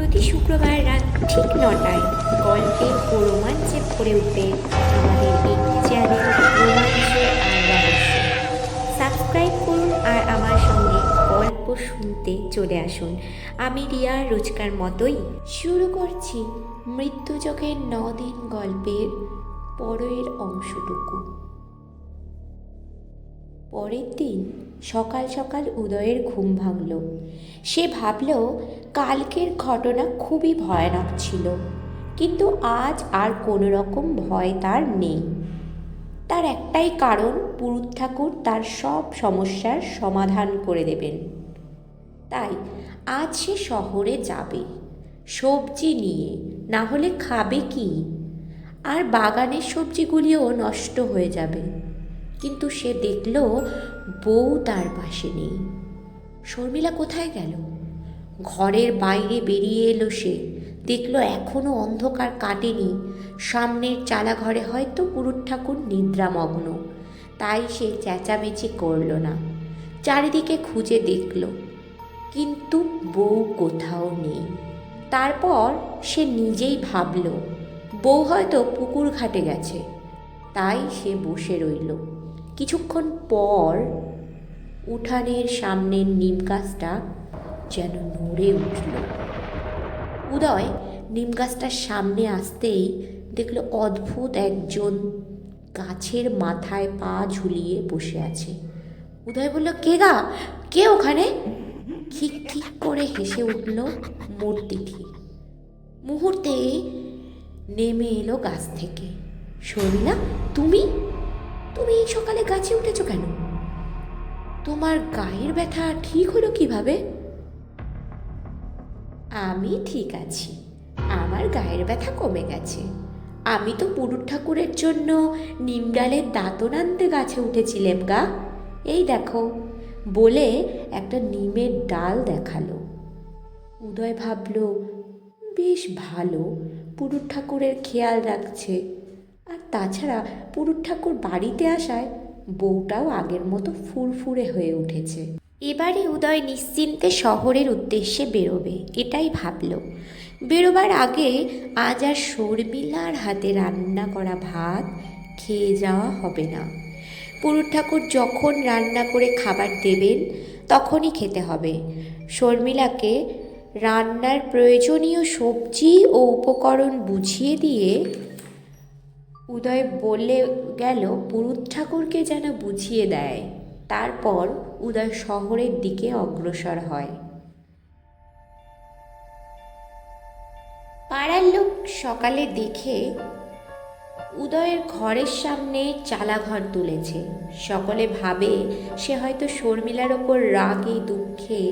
প্রতি শুক্রবার রাত ঠিক নটায় গল্পে ও রোমাঞ্চে ভরে উঠবে আমাদের এই চ্যানেল রোমাঞ্চ আর সাবস্ক্রাইব করুন আর আমার সঙ্গে গল্প শুনতে চলে আসুন। আমি রিয়া রোজকার মতোই শুরু করছি মৃত্যুযোগের দিন গল্পের পরের অংশটুকু। পরের দিন সকাল সকাল উদয়ের ঘুম ভাঙল। সে ভাবল, কালকের ঘটনা খুবই ভয়ানক ছিল, কিন্তু আজ আর কোনো রকম ভয় তার নেই। তার একটাই কারণ, পুরুত ঠাকুর তার সব সমস্যার সমাধান করে দেবেন। তাই আজ সে শহরে যাবে, সবজি নিয়ে, না হলে খাবে কি? আর বাগানের সবজিগুলিও নষ্ট হয়ে যাবে। কিন্তু সে দেখল বউ তার পাশে নেই। শর্মিলা কোথায় গেল? ঘরের বাইরে বেরিয়ে এলো সে। দেখল এখনও অন্ধকার কাটেনি। সামনের চালা ঘরে হয়তো পুরুত ঠাকুর নিদ্রামগ্ন। তাই সে চেঁচামেচি করল না। চারিদিকে খুঁজে দেখল, কিন্তু বউ কোথাও নেই। তারপর সে নিজেই ভাবল, বউ হয়তো পুকুর ঘাটে গেছে। তাই সে বসে রইল। কিছুক্ষণ পর উঠানের সামনের নিম গাছটা যেন নড়ে উঠল। উদয় নিম গাছটার সামনে আসতেই দেখল অদ্ভুত একজন গাছের মাথায় পা ঝুলিয়ে বসে আছে। উদয় বলল, কে গা? কে ওখানে? ঠিক খিক করে হেসে উঠল মূর্তিটি। মুহূর্তে নেমে এলো গাছ থেকে। শর্মিলা, তুমি? তুমি এই সকালে গাছে উঠেছো কেন? তোমার গায়ের ব্যথা ঠিক হলো কীভাবে? আমি ঠিক আছি। আমার গায়ের ব্যথা কমে গেছে। আমি তো পুরুষ ঠাকুরের জন্য নিম ডালের দাঁতন আনতে গাছে উঠেছিলাম গা। এই দেখো, বলে একটা নিমের ডাল দেখাল। উদয় ভাবলো, বেশ ভালো পুরুষ ঠাকুরের খেয়াল রাখছে। আর তাছাড়া পুরুষ ঠাকুর বাড়িতে আসায় বউটাও আগের মতো ফুরফুরে হয়ে উঠেছে। এবারে উদয় নিশ্চিন্তে শহরের উদ্দেশ্যে বেরোবে, এটাই ভাবল। বেরোবার আগে আজ আর শর্মিলার হাতে রান্না করা ভাত খেয়ে যাওয়া হবে না। পুরুষ ঠাকুর যখন রান্না করে খাবার দেবেন, তখনই খেতে হবে। শর্মিলাকে রান্নার প্রয়োজনীয় সবজি ও উপকরণ বুঝিয়ে দিয়ে উদয় বলে গেল, পুরুত ঠাকুরকে যেন বুঝিয়ে দেয়। তারপর উদয় শহরের দিকে অগ্রসর হয়। পাড়ার লোক সকালে দেখে উদয়ের ঘরের সামনে চালাঘর তুলেছে। সকলে ভাবে সে হয়তো শর্মিলার ওপর রাগে দুঃখে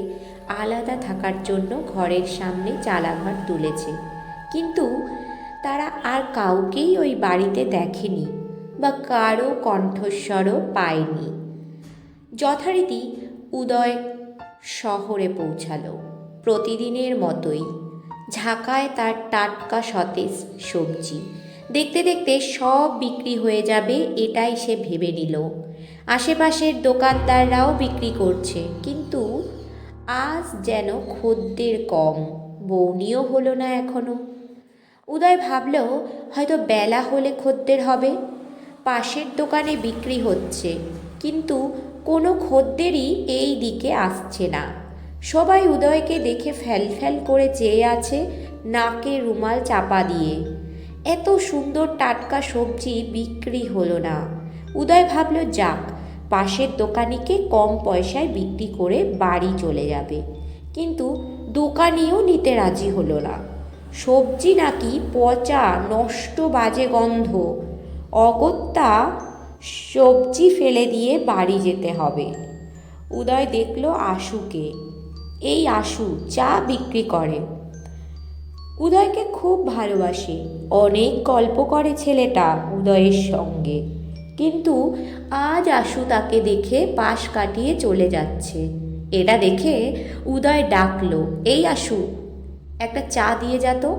আলাদা থাকার জন্য ঘরের সামনে চালাঘর তুলেছে। কিন্তু তারা আর কাউকেই ওই বাড়িতে দেখেনি বা কারও কণ্ঠস্বরও পায়নি। যথারীতি উদয় শহরে পৌঁছালো। প্রতিদিনের মতোই ঝাঁকায় তার টাটকা সতেজ সবজি। দেখতে দেখতে সব বিক্রি হয়ে যাবে এটাই সে ভেবে নিল। আশেপাশের দোকানদাররাও বিক্রি করছে, কিন্তু আজ যেন খদ্দের কম। বৌনিও হলো না এখনও। উদয় ভাবল হয়তো বেলা হলে খদ্দের হবে। পাশের দোকানে বিক্রি হচ্ছে, কিন্তু কোনো খদ্দেরই এই দিকে আসছে না। সবাই উদয়কে দেখে ফ্যাল ফ্যাল করে চেয়ে আছে নাকে রুমাল চাপা দিয়ে। এত সুন্দর টাটকা সবজি বিক্রি হলো না। উদয় ভাবল, যাক, পাশের দোকানিকে কম পয়সায় বিক্রি করে বাড়ি চলে যাবে। কিন্তু দোকানিও নিতে রাজি হলো না। সবজি নাকি পচা, নষ্ট বাজে গন্ধ? অগত্যা সবজি ফেলে দিয়ে বাড়ি যেতে হবে। উদয় দেখল আশুকে। এই আশু চা বিক্রি করে। উদয়কে খুব ভালোবাসে। অনেক গল্প করে ছেলেটা উদয়ের সঙ্গে। কিন্তু আজ আশু তাকে দেখে পাশ কাটিয়ে চলে যাচ্ছে। এটা দেখে উদয় ডাকলো, এই আশু একটা চা দিয়ে যা তো।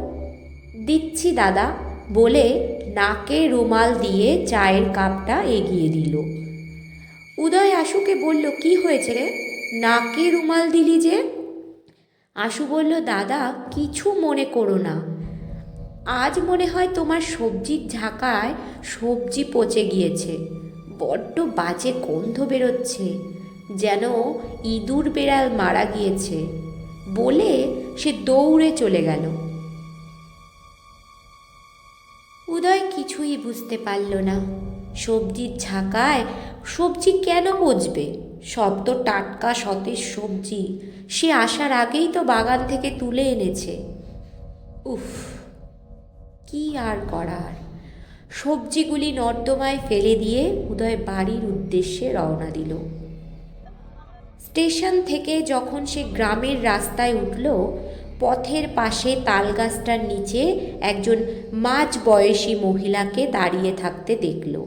দিচ্ছি দাদা। বলে নাকে রুমাল দিয়ে চায়ের কাপটা এগিয়ে দিল। উদয় আশুকে বলল, কি হয়েছে রে? নাকে রুমাল দিলি যে? আশু বলল, দাদা, কিছু মনে করো না। আজ মনে হয় তোমার সবজির ঝাঁকায় সবজি পচে গিয়েছে। বড্ড বাজে গন্ধ বেরোচ্ছে। যেন ইঁদুর বেড়াল মারা গিয়েছে। বলে সে দৌড়ে চলে গেল। উদয় কিছুই বুঝতে পারল না। সবজির ঝাঁকায় সবজি কেন বজবে সব তো টাটকা সতেজ সবজি। সে আসার আগেই তো বাগান থেকে তুলে এনেছে। উফ, কি আর করার? সবজিগুলি নর্দমায় ফেলে দিয়ে উদয় বাড়ির উদ্দেশ্যে রওনা দিল। স্টেশন থেকে যখন সে গ্রামের রাস্তায় উঠল, পথের পাশে তালগাছটার নিচে একজন মাঝ বয়সী মহিলাকে দাঁড়িয়ে থাকতে দেখল।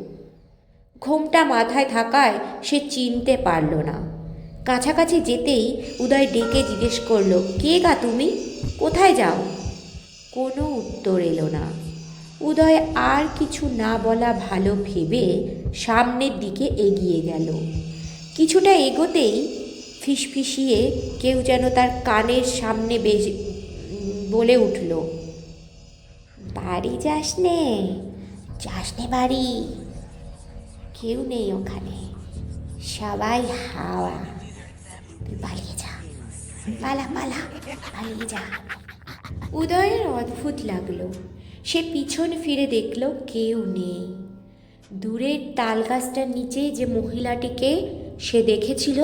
ঘোমটা মাথায় থাকায় সে চিনতে পারল না। কাছাকাছি যেতেই উদয় ডেকে জিজ্ঞেস করল, কে গা তুমি? কোথায় যাও? কোনো উত্তর এলো না। উদয় আর কিছু না বলা ভালো ভেবে সামনের দিকে এগিয়ে গেল। কিছুটা এগোতেই ফিসফিসিয়ে কেউ যেন তার কানের সামনে বেজে, বলে উঠল, বাড়ি যাস নে যাস নে বাড়ি। কেউ নেই ওখানে, সবাই হাওয়া। তুই পালিয়ে যা, পালা পালা, পালিয়ে যা। উদয়ের অদ্ভুত লাগল। সে পিছন ফিরে দেখল কেউ নেই। দূরের তালগাছটার নিচে যে মহিলাটিকে সে দেখেছিল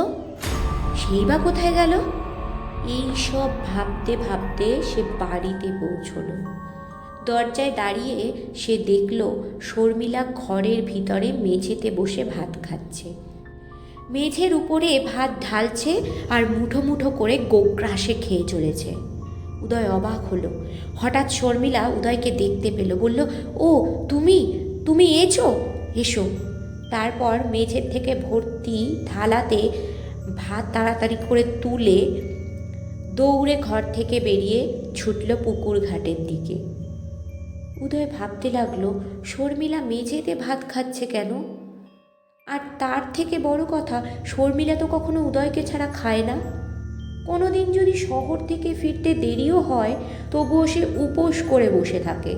সেই বা কোথায় গেল? এই সব ভাবতে ভাবতে সে বাড়িতে পৌঁছলো। দরজায় দাঁড়িয়ে সে দেখল শর্মিলা ঘরের ভিতরে মেঝেতে বসে ভাত খাচ্ছে। মেঝের উপরে ভাত ঢালছে আর মুঠো মুঠো করে গোগ্রাসে খেয়ে চলেছে। উদয় অবাক হলো। হঠাৎ শর্মিলা উদয়কে দেখতে পেল, বলল, ও, তুমি? তুমি এছো এসো। তারপর মেঝের থেকে ভর্তি থালাতে ভাত তাড়াতাড়ি করে তুলে দৌড়ে ঘর থেকে বেরিয়ে ছুটল পুকুর ঘাটের দিকে। উদয় ভাবতে লাগল, শর্মিলা মেঝেতে ভাত খাচ্ছে কেন? আর তার থেকে বড় কথা, শর্মিলা তো কখনো উদয়কে ছাড়া খায় না। কোনো দিন যদি শহর থেকে ফিরতে দেরিও হয়, তবুও সে উপোস করে বসে থাকে।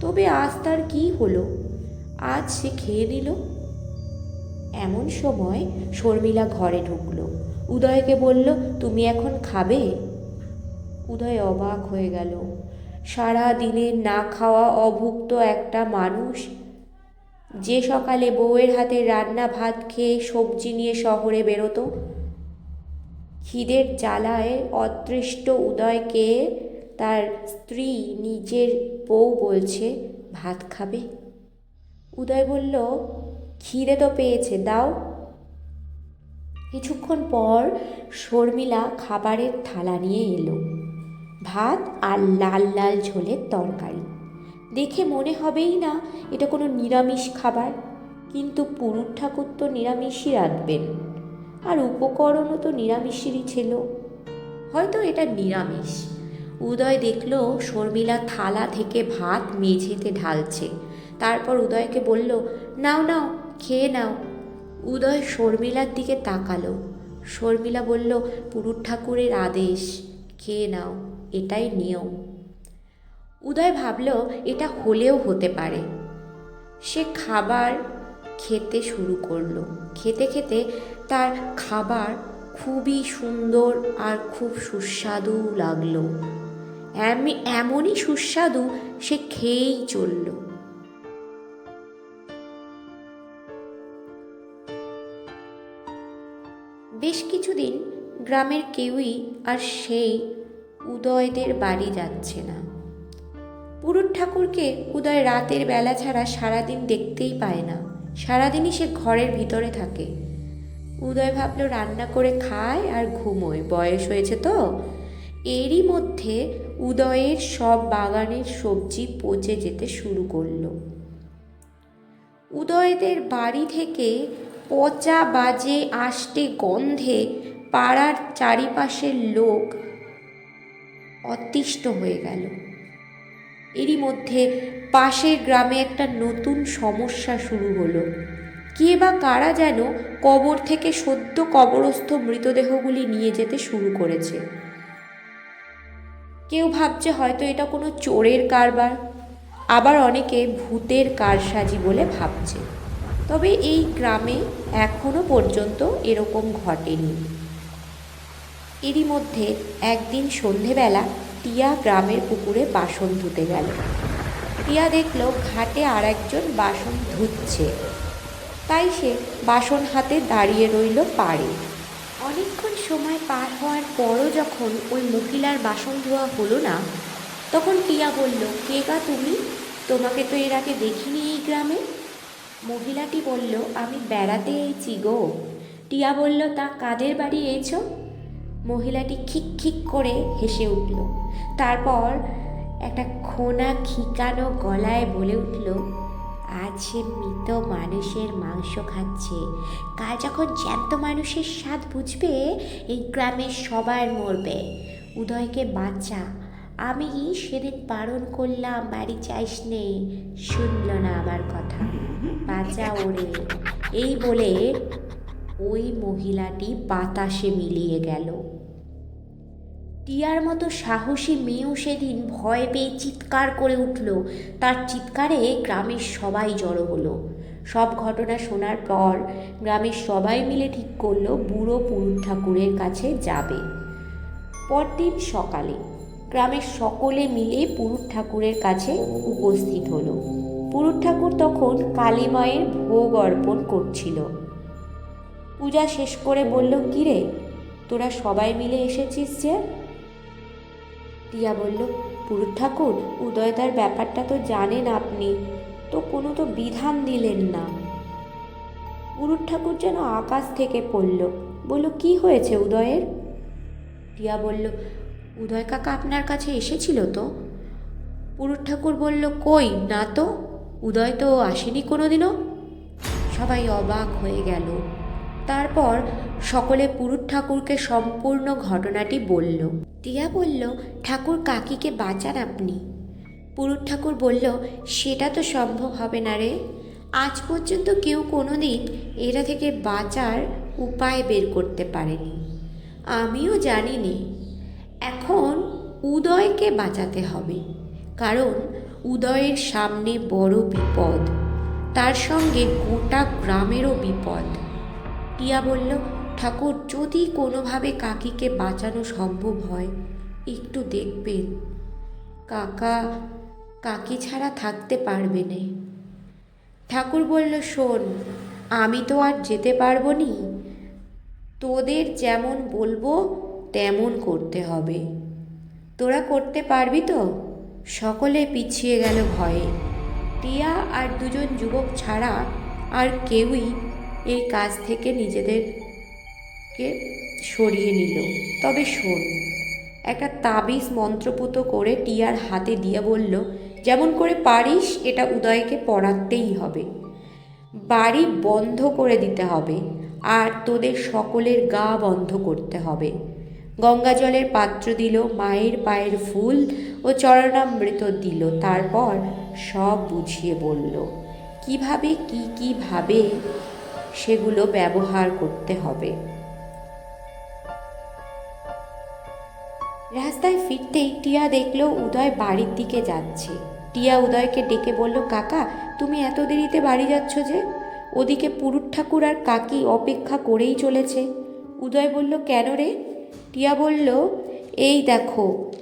তবে আজ তার কী হলো? আজ সে খেয়ে নিল। এমন সময় শর্মিলা ঘরে ঢুকল। উদয়কে বলল, তুমি এখন খাবে? উদয় অবাক হয়ে গেল। সারা দিনের না খাওয়া অভুক্ত একটা মানুষ। যে সকালে বউয়ের হাতে রান্না ভাত খেয়ে সবজি নিয়ে শহরে বেরোতো। খিদের জ্বালায় অদৃষ্ট উদয়কে তার স্ত্রী নিজের বউ বলছে, ভাত খাবে? উদয় বলল খিদে তো পেয়েছে, দাও। কিছুক্ষণ পর শর্মিলা খাবারের থালা নিয়ে এলো। ভাত আর লাল লাল ঝোলের তরকারি। দেখে মনে হবেই না এটা কোনো নিরামিষ খাবার, কিন্তু পুরুষ ঠাকুর তো নিরামিষই রাখবেন আর উপকরণও তো নিরামিষেরই ছিল। হয়তো এটা নিরামিষ। উদয় দেখল শর্মিলা থালা থেকে ভাত মেঝেতে ঢালছে। তারপর উদয়কে বলল, নাও নাও খেয়ে নাও। উদয় শর্মিলার দিকে তাকালো। শর্মিলা বলল পুরুষ ঠাকুরের আদেশ, খেয়ে নাও, এটাই নিয়ম। উদয় ভাবল, এটা হলেও হতে পারে। সে খাবার খেতে শুরু করল। খেতে খেতে তার খাবার খুবই সুন্দর আর খুব সুস্বাদু লাগল। এমনি, এমনই সুস্বাদু সে খেয়েই চলল। বেশ কিছুদিন গ্রামের কেউই আর সেই উদয়দের বাড়ি যাচ্ছে না। পুরুষ ঠাকুরকে উদয় রাতের বেলা ছাড়া সারাদিন দেখতেই পায় না। সারাদিনই সে ঘরের ভিতরে থাকে। উদয় ভাবলো রান্না করে খায় আর ঘুমোয়। বয়স হয়েছে তো। এরই মধ্যে উদয়ের সব বাগানের সবজি পচে যেতে শুরু করল। উদয়দের বাড়ি থেকে পচা বাজে আষ্টে গন্ধে পাড়ার চারিপাশের লোক অতিষ্ঠ হয়ে গেল। এরই মধ্যে পাশের গ্রামে একটা নতুন সমস্যা শুরু হলো। কে বা কারা যেন কবর থেকে সদ্য কবরস্থ মৃতদেহগুলি নিয়ে যেতে শুরু করেছে। কেউ ভাবছে হয়তো এটা কোনো চোরের কারবার, আবার অনেকে ভূতের কারসাজি বলে ভাবছে। তবে এই গ্রামে এখনও পর্যন্ত এরকম ঘটেনি। এরই মধ্যে একদিন সন্ধেবেলা টিয়া গ্রামের পুকুরে বাসন ধুতে গেল। টিয়া দেখল ঘাটে আর একজন বাসন ধুচ্ছে। তাই সে বাসন হাতে দাঁড়িয়ে রইল পাড়ে। অনেকক্ষণ সময় পার হওয়ার পরও যখন ওই মহিলার বাসন ধোয়া হলো না, তখন টিয়া বলল, কে গা তুমি? তোমাকে তো এর আগে দেখিনি এই গ্রামে। মহিলাটি বলল, আমি বেড়াতে এসেছি গো। টিয়া বলল, তা কাদের বাড়ি এসো মহিলাটি খিক খিক করে হেসে উঠল। তারপর একটা খোনা খিকানো গলায় বলে উঠল, আজ সে মৃত মানুষের মাংস খাচ্ছে। কাল যখন জ্যান্ত মানুষের স্বাদ বুঝবে, এই গ্রামের সবার মরবে। উদয়কে বাচ্চা আমি সেদিন বারণ করলাম, বাড়ি চাইস নে। শুনল না আমার কথা। বাঁচা ওরে। এই বলে ওই মহিলাটি বাতাসে মিলিয়ে গেল। টিয়ার মতো সাহসী মেয়েও সেদিন ভয় পেয়ে চিৎকার করে উঠল। তার চিৎকারে গ্রামের সবাই জড়ো হলো। সব ঘটনা শোনার পর গ্রামের সবাই মিলে ঠিক করল, বুড়ো পুরুষ ঠাকুরের কাছে যাবে। পরদিন সকালে গ্রামের সকলে মিলে পুরুষ ঠাকুরের কাছে উপস্থিত হলো। পুরুষ ঠাকুর তখন কালী মায়ের ভোগ অর্পণ করছিল। পূজা শেষ করে বলল, কিরে, তোরা সবাই মিলে এসেছিস যে? টিয়া বলল, পুরুষ ঠাকুর উদয়দার ব্যাপারটা তো জানেন আপনি। তো কোনো তো বিধান দিলেন না। পুরুষ ঠাকুর যেন আকাশ থেকে পড়ল। বলল, কি হয়েছে উদয়ের? টিয়া বলল উদয় কাকা আপনার কাছে এসেছিল তো? পুরুষ ঠাকুর বলল, কই? না তো। উদয় তো আসেনি কোনোদিনও? সবাই অবাক হয়ে গেল। তারপর সকলে পুরুষ ঠাকুরকে সম্পূর্ণ ঘটনাটি বলল। টিয়া বলল, ঠাকুর কাকিকে বাঁচান আপনি। পুরুষ ঠাকুর বলল, সেটা তো সম্ভব হবে না রে। আজ পর্যন্ত কেউ কোনো দিন এটা থেকে বাঁচার উপায় বের করতে পারেনি। আমিও জানিনি। এখন উদয়কে বাঁচাতে হবে, কারণ উদয়ের সামনে বড় বিপদ। তার সঙ্গে গোটা গ্রামেরও বিপদ। টিয়া বলল, ঠাকুর, যদি কোনোভাবে কাকিকে বাঁচানো সম্ভব হয়, একটু দেখবেন। কাকা, কাকি ছাড়া থাকতে পারবে না। ঠাকুর বলল, শোন, আমি তো আর যেতে পারব নি। তোদের যেমন বলব তেমন করতে হবে। তোরা করতে পারবি তো? সকলে পিছিয়ে গেল ভয়ে। টিয়া আর দুজন যুবক ছাড়া আর কেউই এই কাজ থেকে নিজেদেরকে সরিয়ে নিল। তবে শোন, একটা তাবিজ মন্ত্রপুত করে টিয়ার হাতে দিয়ে বলল, যেমন করে পারিস, এটা উদয়কে পড়াতেই হবে। বাড়ি বন্ধ করে দিতে হবে, আর তোদের সকলের গা বন্ধ করতে হবে। গঙ্গা জলের পাত্র দিল, মায়ের পায়ের ফুল ও চরণামৃত দিল। তারপর সব বুঝিয়ে বলল, কীভাবে, কি, কীভাবে সেগুলো ব্যবহার করতে হবে? রাস্তায় ফিরতেই টিয়া দেখল উদয় বাড়ির দিকে যাচ্ছে। টিয়া উদয়কে ডেকে বলল, কাকা, তুমি এত দেরিতে বাড়ি যাচ্ছ যে? ওদিকে পুরুষ ঠাকুর আর কাকি অপেক্ষা করেই চলেছে। উদয় বলল, কেন রে? টিয়া বলল, এই দেখো,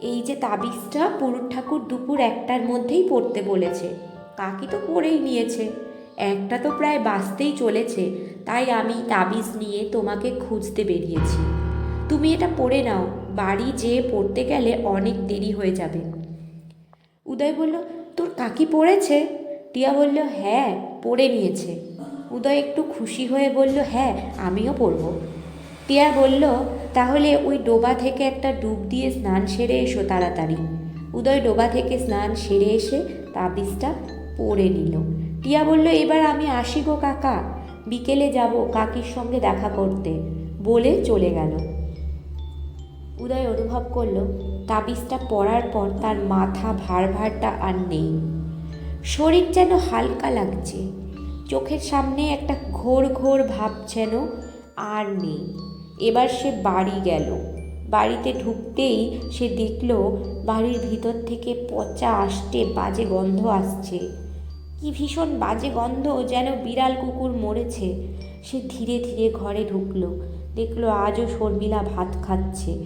এই যে তাবিজটা পুরুষ ঠাকুর দুপুর একটার মধ্যেই পড়তে বলেছে, কাকি তো পড়েই নিয়েছে। একটা তো প্রায় বাঁচতেই চলেছে, তাই আমি তাবিজ নিয়ে তোমাকে খুঁজতে বেরিয়েছি। তুমি এটা পড়ে নাও, বাড়ি যেয়ে পড়তে গেলে অনেক দেরি হয়ে যাবে। উদয় বলল, তোর কাকি পড়েছে? টিয়া বলল হ্যাঁ পড়ে নিয়েছে। উদয় একটু খুশি হয়ে বলল হ্যাঁ আমিও পড়ব। টিয়া বলল, তাহলে ওই ডোবা থেকে একটা ডুব দিয়ে স্নান সেরে এসো তাড়াতাড়ি। উদয় ডোবা থেকে স্নান সেরে এসে তাবিজটা পড়ে নিল। টিয়া বলল, এবার আমি আসি গো কাকা। বিকেলে যাব কাকির সঙ্গে দেখা করতে। বলে চলে গেল। উদয় অনুভব করল, তাবিজটা পড়ার পর তার মাথা ভার ভারটা আর নেই। শরীর যেন হালকা লাগছে। চোখের সামনে একটা ঘোর ঘোর ভাব যেন আর নেই। এবার সে বাড়ি গেল। বাড়িতে ঢুকতেই সে দেখল বাড়ির ভিতর থেকে পচা আসতে বাজে গন্ধ আসছে। কি ভীষণ বাজে গন্ধ যেন বিড়াল কুকুর মরেছে। সে ধীরে ধীরে ঘরে ঢুকলো। দেখল আজও শর্মিলা ভাত খাচ্ছে।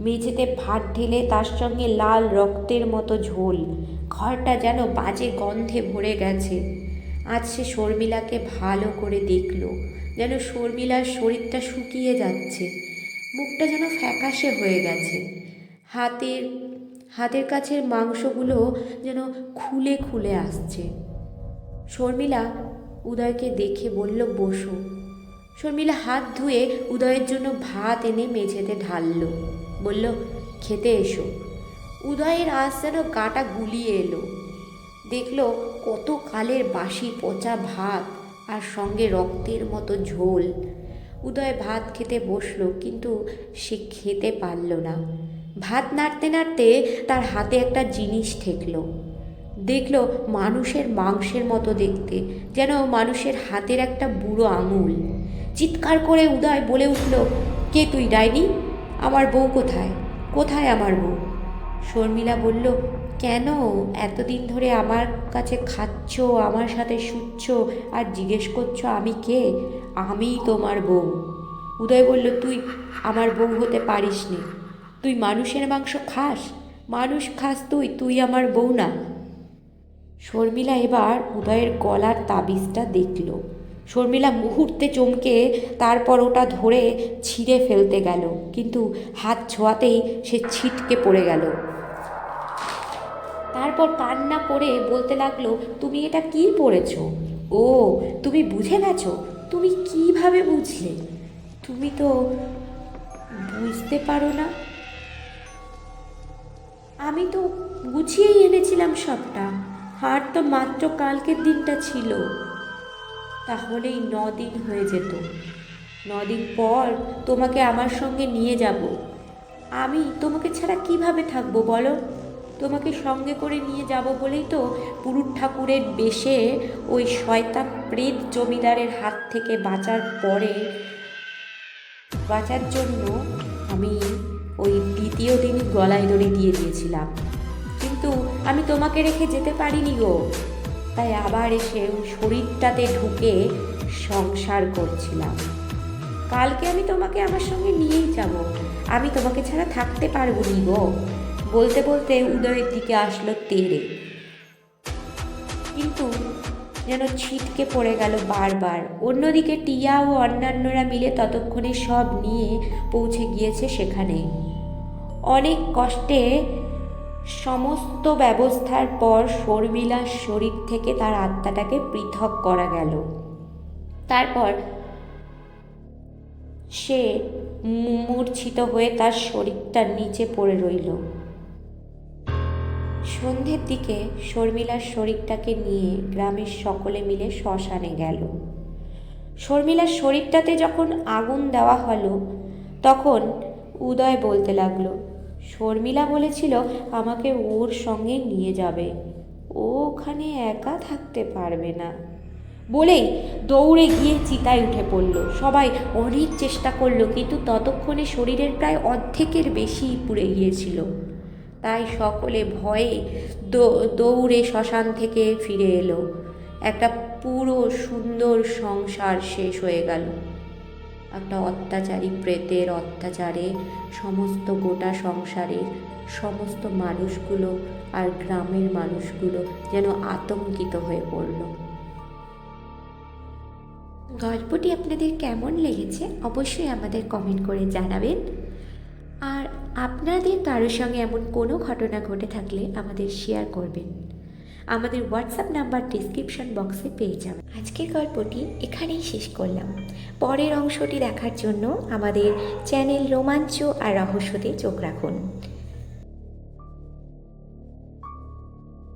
মেঝেতে ভাত ঢেলে তার সঙ্গে লাল রক্তের মতো ঝোল। ঘরটা যেন বাজে গন্ধে ভরে গেছে। আজ সে শর্মিলাকে ভালো করে দেখল, যেন শর্মিলার শরীরটা শুকিয়ে যাচ্ছে। মুখটা যেন ফ্যাকাশে হয়ে গেছে। হাতের হাতের কাছের মাংসগুলো যেন খুলে খুলে আসছে। শর্মিলা উদয়কে দেখে বলল, বসো। শর্মিলা হাত ধুয়ে উদয়ের জন্য ভাত এনে মেঝেতে ঢালল। বলল, খেতে এসো। উদয়ের আজ যেন গাটা গুলিয়ে এলো। দেখল কত কালের বাসি পচা ভাত আর সঙ্গে রক্তের মতো ঝোল। উদয় ভাত খেতে বসল, কিন্তু সে খেতে পারল না। ভাত নাড়তে নাড়তে তার হাতে একটা জিনিস ঠেকলো। দেখল মানুষের মাংসের মতো দেখতে, যেন মানুষের হাতের একটা বুড়ো আঙুল। চিৎকার করে উদয় বলে উঠল, কে তুই, ডাইনি? আমার বউ কোথায়? কোথায় আমার বউ? শর্মিলা বলল কেন? এতদিন ধরে আমার কাছে খাচ্ছ, আমার সাথে শুচ্ছ আর জিজ্ঞেস করছ আমি কে? আমিই তোমার বউ। উদয় বলল, তুই আমার বউ হতে পারিস নি তুই মানুষের মাংস খাস? মানুষ খাস তুই তুই আমার বউ না। শর্মিলা এবার উদয়ের গলার তাবিজটা দেখল। শর্মিলা মুহূর্তে চমকে তারপর ওটা ধরে ছিঁড়ে ফেলতে গেল, কিন্তু হাত ছোঁয়াতেই সে ছিটকে পড়ে গেল। তারপর কান্না করে বলতে লাগল, তুমি এটা কি পড়েছ? ও, তুমি বুঝে গেছো? তুমি কীভাবে বুঝলে? তুমি তো বুঝতে পারো না। আমি তো গুছিয়েই এনেছিলাম সবটা। আর তো মাত্র কালকের দিনটা ছিল। তাহলেই দিন হয়ে যেত। দিন পর তোমাকে আমার সঙ্গে নিয়ে যাব। আমি তোমাকে ছাড়া কীভাবে থাকব বলো? তোমাকে সঙ্গে করে নিয়ে যাব বলেই তো পুরুট ঠাকুরের বেশে ওই শয়তান প্রেত জমিদারের হাত থেকে বাঁচার পরে, বাঁচার জন্য আমি ওই দ্বিতীয় দিন গলায় দড়ি দিয়ে দিয়েছিলাম। কিন্তু আমি তোমাকে রেখে যেতে পারিনি গো। তাই আবার এসে শরীরটাতে ঢুকে সংসার করছিলাম। কালকে আমি তোমাকে আমার সঙ্গে নিয়েই যাব। আমি তোমাকে ছাড়া থাকতে পারব নি গো। বলতে বলতে উদয়ের দিকে আসলো তেরে। কিন্তু যেন ছিটকে পড়ে গেল বারবার। অন্যদিকে টিয়া ও অন্যান্যরা মিলে ততক্ষণে সব নিয়ে পৌঁছে গিয়েছে সেখানে। অনেক কষ্টে সমস্ত ব্যবস্থার পর শর্মিলার শরীর থেকে তার আত্মাটাকে পৃথক করা গেল। তারপর সে মূর্ছিত হয়ে তার শরীরটা নিচে পড়ে রইল। সন্ধ্যের দিকে শর্মিলার শরীরটাকে নিয়ে গ্রামের সকলে মিলে শ্মশানে গেল। শর্মিলার শরীরটাতে যখন আগুন দেওয়া হলো, তখন উদয় বলতে লাগল, শর্মিলা বলেছিল আমাকে ওর সঙ্গে নিয়ে যাবে। ও ওখানে একা থাকতে পারবে না। বলেই দৌড়ে গিয়ে চিতায় উঠে পড়ল। সবাই অনেক চেষ্টা করল, কিন্তু ততক্ষণে শরীরের প্রায় অর্ধেকের বেশি পুড়ে গিয়েছিল। তাই সকলে ভয়ে দৌড়ে শ্মশান থেকে ফিরে এলো। একটা পুরো সুন্দর সংসার শেষ হয়ে গেল। একটা অত্যাচারী প্রেতের অত্যাচারে সমস্ত গোটা সংসারের সমস্ত মানুষগুলো আর গ্রামের মানুষগুলো যেন আতঙ্কিত হয়ে পড়ল। গল্পটি আপনাদের কেমন লেগেছে অবশ্যই আমাদের কমেন্ট করে জানাবেন। আপনাদের কারোর সঙ্গে এমন কোনো ঘটনা ঘটে থাকলে আমাদের শেয়ার করবেন। আমাদের হোয়াটসঅ্যাপ নাম্বার ডিসক্রিপশন বক্সে পেয়ে যাবেন। আজকের গল্পটি এখানেই শেষ করলাম। পরের অংশটি দেখার জন্য আমাদের চ্যানেল রোমাঞ্চ আর রহস্যতে চোখ রাখুন।